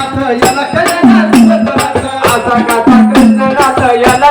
आता याला कळणार आता कळणार याला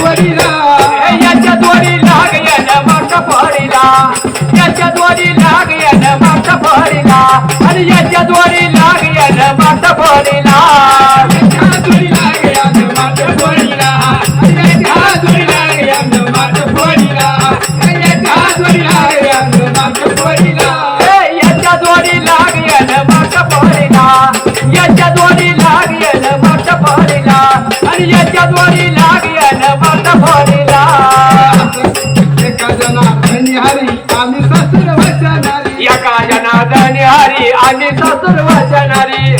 ಧ್ವನಿಲಾ ಯಜ ಧ್ವನಿಲಾಗ ಎನ ಮಾಟ ಪಾಡಿಲ ಯಜ ಧ್ವನಿಲಾಗ ಎನ ಮಾಟ ಪಾಡಿಲ ಅದು ಯಜ ಧ್ವನಿಲಾಗ ಎನ ಮಾಟ ಪಾಡಿಲ याच्या द्वारी लागेल माठ पाहिला आणि याच्या द्वारी लागेल कादनी हारी आणि सासर वाचणारी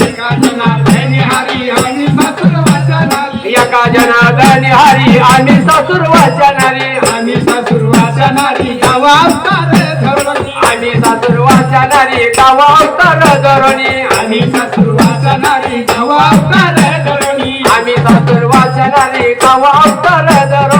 जनादानी हारी आणि सासूर वाचणारी आणि सासूर वाचणारी धरणी. आणि सासूर वाचणारी गावा अवतार धरणी. आणि सासूर वाचणारी गावा धरणी. आम्ही सासूर वाचणारी गावा धरणी.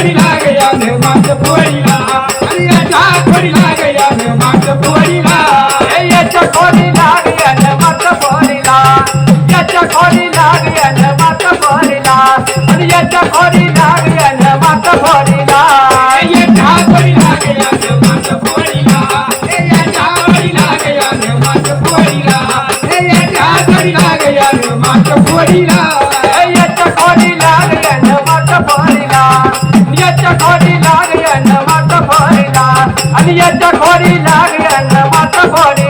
थोड़ी ला बात थोड़ी गया बात थोड़ी ला ए अच्छा அணியற்ற கோடி லாகு என்ன மாத்த போரிலா அணியற்ற கோடி லாகு என்ன மாத்த போரிலா